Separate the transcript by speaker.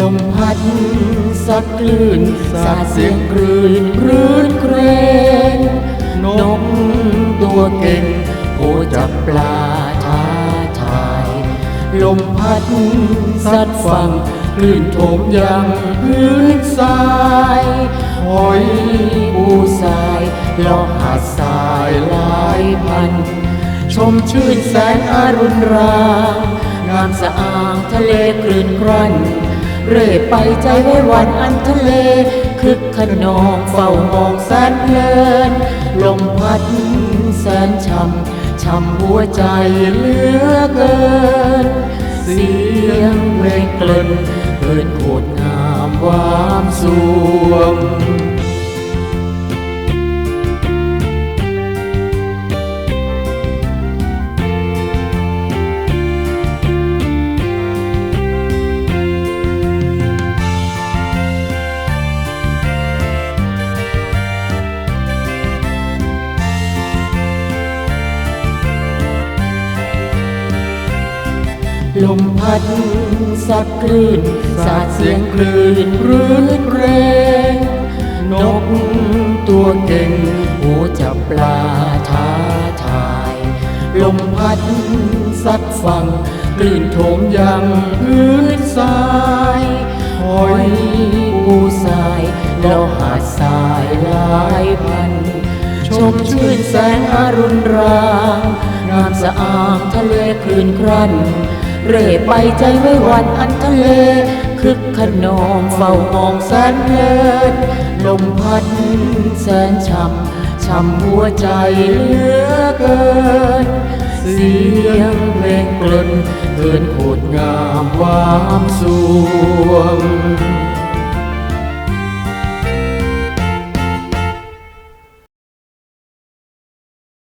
Speaker 1: ลมพัดสักคลื่นสาดเสียงคลื่นรื่นเครงนกตัวเก่งโผจับปลาท้าทาย ลมพัดสัดฟังคลื่นโถมยังพื้นทรายหอยปูทรายลอกหาดทรายหลายพัน ชมชื่นแสงอรุณรางามสะอางทะเลคลื่นครัน เร่ไปใจไว้วันอันทะเล คึกขนองเฝ้ามองแสนเพลิน ลมพัดแสนช่ำช่ำหัวใจเหลือเกิน เสียงเพลงกลิ่นเกินโคตรงามวามสวง ลมพัดสัดคลื่นสาดเสียงคลื่นรื้นเรงนกตัวเก่งหูจับปลาท้าทาย ลมพัดสัดฟังคลื่นโถมยังพื้นทรายหอยปูทรายแล้วหาดทรายหลายพัน ชมชื่นแสงอรุณรางงามสะอางทะเลคลื่นครัน เร่ไปใจไว้วันอันทะเล คึกขนองเฝ้ามองแสนเพลินลมพัดแสนช่ำช่ำหัวใจเหลือเกิน เสียงเพลงกลนเกินโคตรงามความสวง